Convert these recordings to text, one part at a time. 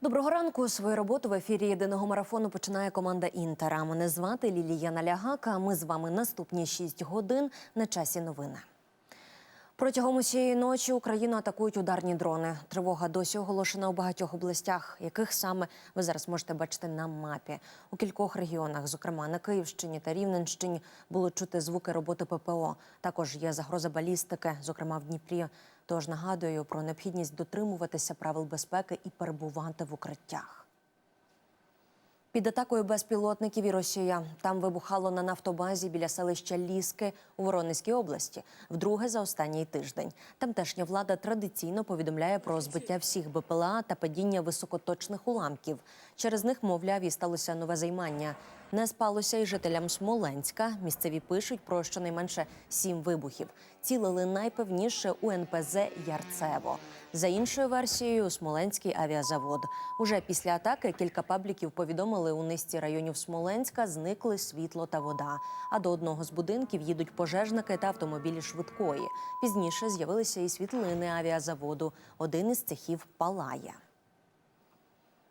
Доброго ранку. Свою роботу в ефірі єдиного марафону починає команда Інтера. Мене звати Лілія Налягака. Ми з вами наступні 6 годин на часі новини. Протягом усієї ночі Україну атакують ударні дрони. Тривога досі оголошена у багатьох областях, яких саме ви зараз можете бачити на мапі. У кількох регіонах, зокрема на Київщині та Рівненщині, було чути звуки роботи ППО. Також є загроза балістики, зокрема в Дніпрі. Тож нагадую про необхідність дотримуватися правил безпеки і перебувати в укриттях. Під атакою безпілотників і Росія там вибухало на нафтобазі біля селища Ліски у Воронезькій області. Вдруге за останній тиждень. Тамтешня влада традиційно повідомляє про збиття всіх БПЛА та падіння високоточних уламків. Через них, мовляв, і сталося нове займання. Не спалося і жителям Смоленська. Місцеві пишуть про щонайменше сім вибухів. Цілили найпевніше у НПЗ Ярцево. За іншою версією, Смоленський авіазавод. Уже після атаки кілька пабліків повідомили у низці районів Смоленська зникли світло та вода. А до одного з будинків їдуть пожежники та автомобілі швидкої. Пізніше з'явилися і світлини авіазаводу. Один із цехів палає.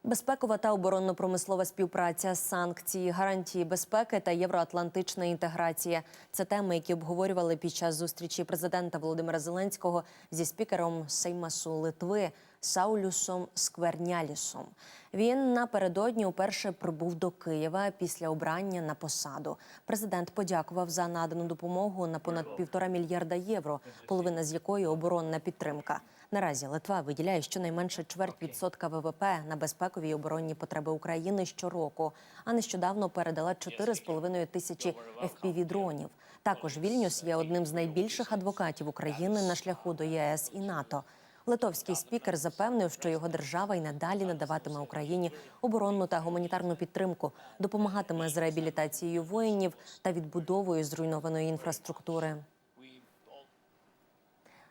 Безпекова та оборонно-промислова співпраця, санкції, гарантії безпеки та євроатлантична інтеграція це теми, які обговорювали під час зустрічі президента Володимира Зеленського зі спікером Сеймасу Литви Саулюсом Сквернялісом. Він напередодні уперше прибув до Києва після обрання на посаду. Президент подякував за надану допомогу на понад півтора мільярда євро, половина з якої оборонна підтримка. Наразі Литва виділяє щонайменше чверть відсотка ВВП на безпекові і оборонні потреби України щороку. А нещодавно передала 4,5 тисячі FPV-дронів. Також Вільнюс є одним з найбільших адвокатів України на шляху до ЄС і НАТО. Литовський спікер запевнив, що його держава й надалі надаватиме Україні оборонну та гуманітарну підтримку, допомагатиме з реабілітацією воїнів та відбудовою зруйнованої інфраструктури.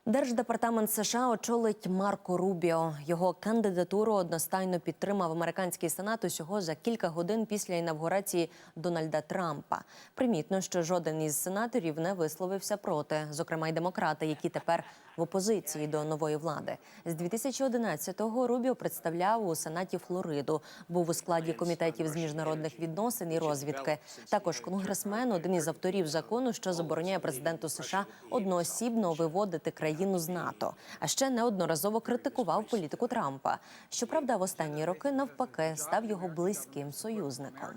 Держдепартамент США очолить Марко Рубіо. Його кандидатуру одностайно підтримав американський сенат усього за кілька годин після інавгурації Дональда Трампа. Примітно, що жоден із сенаторів не висловився проти, зокрема й демократи, які тепер в опозиції до нової влади. З 2011-го Рубіо представляв у сенаті Флориду. Був у складі комітетів з міжнародних відносин і розвідки. Також конгресмен, один із авторів закону, що забороняє президенту США одноосібно виводити країну з НАТО. А ще неодноразово критикував політику Трампа. Щоправда, в останні роки навпаки став його близьким союзником.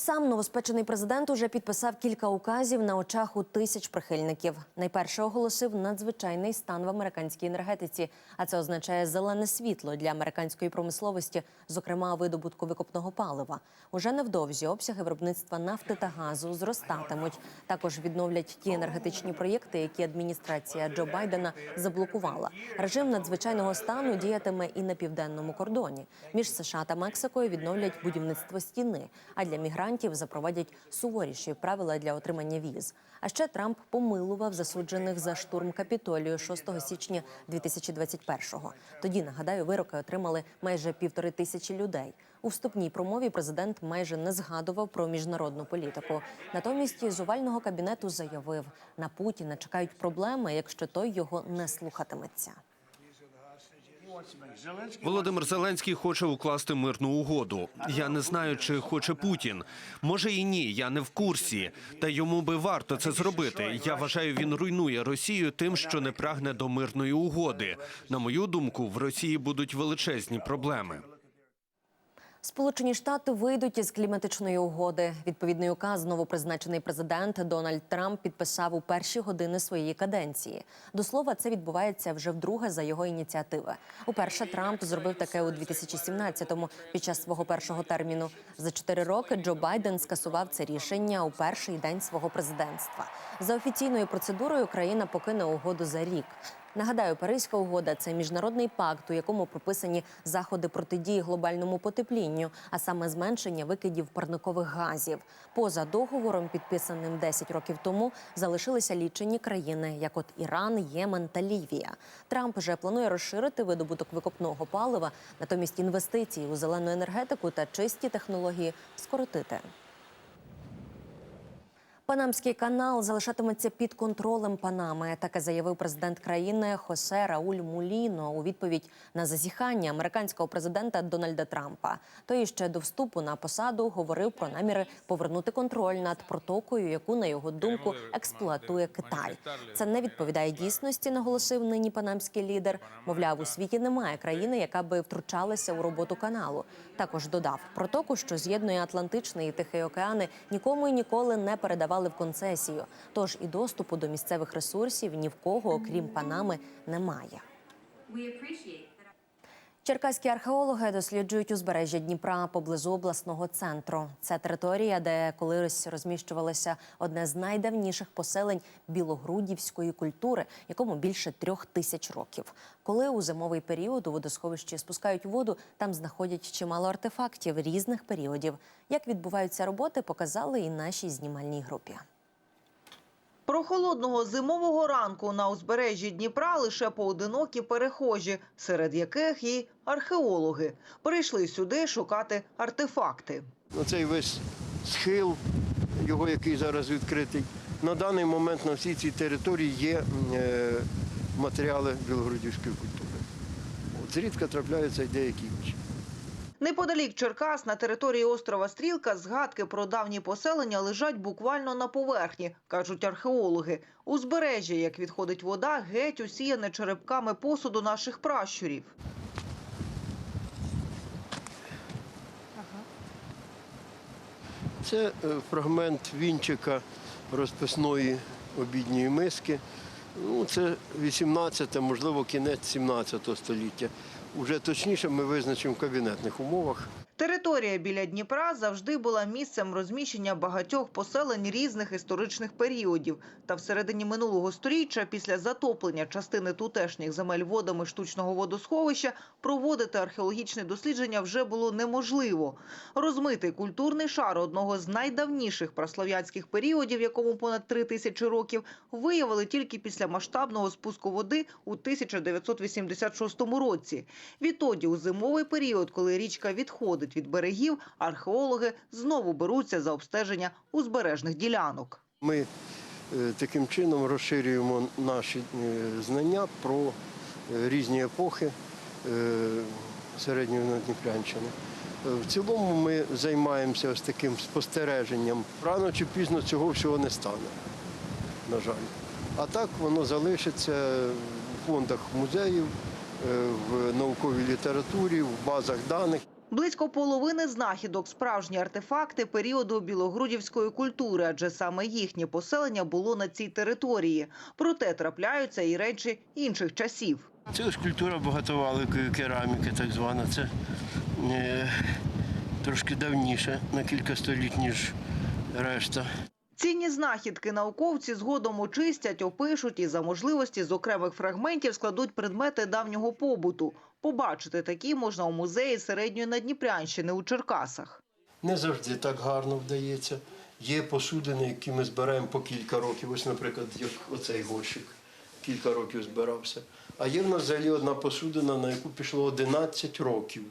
Сам новоспечений президент уже підписав кілька указів на очах у тисяч прихильників. Найперше оголосив надзвичайний стан в американській енергетиці, а це означає зелене світло для американської промисловості, зокрема видобутку викопного палива. Уже невдовзі обсяги виробництва нафти та газу зростатимуть. Також відновлять ті енергетичні проєкти, які адміністрація Джо Байдена заблокувала. Режим надзвичайного стану діятиме і на південному кордоні. Між США та Мексикою відновлять будівництво стіни. А для мігрантів запровадять суворіші правила для отримання віз. А ще Трамп помилував засуджених за штурм капітолію 6 січня 2021-го. Тоді нагадаю, вироки отримали майже півтори тисячі людей. У вступній промові президент майже не згадував про міжнародну політику. Натомість з овального кабінету заявив, на Путіна чекають проблеми, якщо той його не слухатиметься. Володимир Зеленський хоче укласти мирну угоду. Я не знаю, чи хоче Путін. Може і ні, я не в курсі. Та йому би варто це зробити. Я вважаю, він руйнує Росію тим, що не прагне до мирної угоди. На мою думку, в Росії будуть величезні проблеми. Сполучені Штати вийдуть із кліматичної угоди. Відповідний указ новопризначений президент Дональд Трамп підписав у перші години своєї каденції. До слова, це відбувається вже вдруге за його ініціативи. Уперше Трамп зробив таке у 2017-му під час свого першого терміну. За чотири роки Джо Байден скасував це рішення у перший день свого президентства. За офіційною процедурою країна покине угоду за рік. Нагадаю, Паризька угода це міжнародний пакт, у якому прописані заходи протидії глобальному потеплінню, а саме зменшення викидів парникових газів. Поза договором, підписаним 10 років тому, залишилися лічені країни, як от Іран, Ємен та Лівія. Трамп вже планує розширити видобуток викопного палива, натомість інвестиції у зелену енергетику та чисті технології скоротити. Панамський канал залишатиметься під контролем Панами. Таке заявив президент країни Хосе Рауль Муліно у відповідь на зазіхання американського президента Дональда Трампа. Той ще до вступу на посаду говорив про наміри повернути контроль над протокою, яку на його думку експлуатує Китай. Це не відповідає дійсності, наголосив нині панамський лідер. Мовляв, у світі немає країни, яка би втручалася у роботу каналу. Також додав протоку, що з'єднує Атлантичний і Тихий океани, нікому і ніколи не передавали в концесію. Тож і доступу до місцевих ресурсів ні в кого, окрім Панами, немає. Черкаські археологи досліджують узбережжя Дніпра поблизу обласного центру. Це територія, де колись розміщувалося одне з найдавніших поселень білогрудівської культури, якому більше трьох тисяч років. Коли у зимовий період у водосховищі спускають воду, там знаходять чимало артефактів різних періодів. Як відбуваються роботи, показали і нашій знімальній групі. Прохолодного зимового ранку на узбережжі Дніпра лише поодинокі перехожі, серед яких і археологи. Прийшли сюди шукати артефакти. Оцей весь схил, його який зараз відкритий. На даний момент на всій цій території є е, матеріали білогородівської культури. От зрідка трапляються й деякі інші. Неподалік Черкас на території острова Стрілка згадки про давні поселення лежать буквально на поверхні, кажуть археологи. Узбережжя, як відходить вода, геть усіяне черепками посуду наших пращурів. Це е, фрагмент вінчика розписної обідньої миски. Ну, це 18, те можливо, кінець 17 століття. Уже точніше ми визначимо в кабінетних умовах. Територія біля Дніпра завжди була місцем розміщення багатьох поселень різних історичних періодів. Та в середині минулого сторіччя, після затоплення частини тутешніх земель водами штучного водосховища, проводити археологічне дослідження вже було неможливо. Розмитий культурний шар одного з найдавніших праслов'янських періодів, якому понад три тисячі років, виявили тільки після масштабного спуску води у 1986 році. Відтоді, у зимовий період, коли річка відходить від берегів, археологи знову беруться за обстеження узбережних ділянок. Ми е, таким чином розширюємо наші е, знання про е, різні епохи середньої Надніпрянщини. В цілому ми займаємося ось таким спостереженням. Рано чи пізно цього всього не стане, на жаль. А так воно залишиться в фондах музеїв, в науковій літературі, в базах даних. Близько половини знахідок справжні артефакти періоду білогрудівської культури, адже саме їхнє поселення було на цій території. Проте трапляються і речі інших часів. Це ось культура багатоваликої кераміки, так звана. Це е, трошки давніше, на кілька століть, ніж решта. Цінні знахідки науковці згодом очистять, опишуть і за можливості з окремих фрагментів складуть предмети давнього побуту. Побачити такі можна у музеї середньої Надніпрянщини у Черкасах. Не завжди так гарно вдається. Є посудини, які ми збираємо по кілька років. Ось, наприклад, як оцей горщик кілька років збирався. А є в нас взагалі одна посудина, на яку пішло 11 років.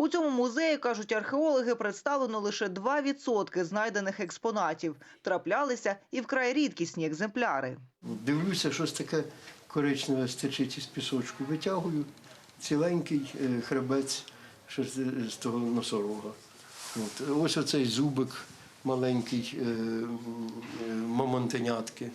У цьому музеї, кажуть археологи, представлено лише 2% знайдених експонатів. Траплялися і вкрай рідкісні екземпляри. Дивлюся, щось таке коричневе стечить із пісочку. Витягую ціленький е, хребець з, того носорога. Ось оцей зубик маленький е, е, мамонтенятки.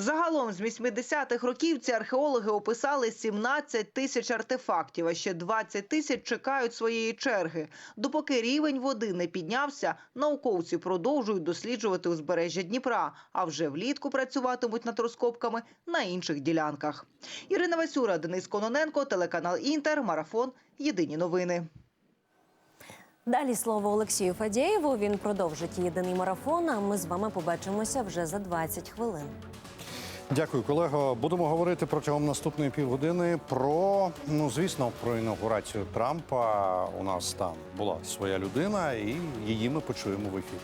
Загалом з 80-х років ці археологи описали 17 тисяч артефактів, а ще 20 тисяч чекають своєї черги. Допоки рівень води не піднявся, науковці продовжують досліджувати узбережжя Дніпра, а вже влітку працюватимуть над розкопками на інших ділянках. Ірина Васюра, Денис Кононенко, телеканал Інтер, Марафон. Єдині новини. Далі слово Олексію Фадєєву. Він продовжить єдиний марафон. А ми з вами побачимося вже за 20 хвилин. Дякую, колего. Будемо говорити протягом наступної півгодини про ну звісно про інаугурацію Трампа. У нас там була своя людина, і її ми почуємо в ефірі.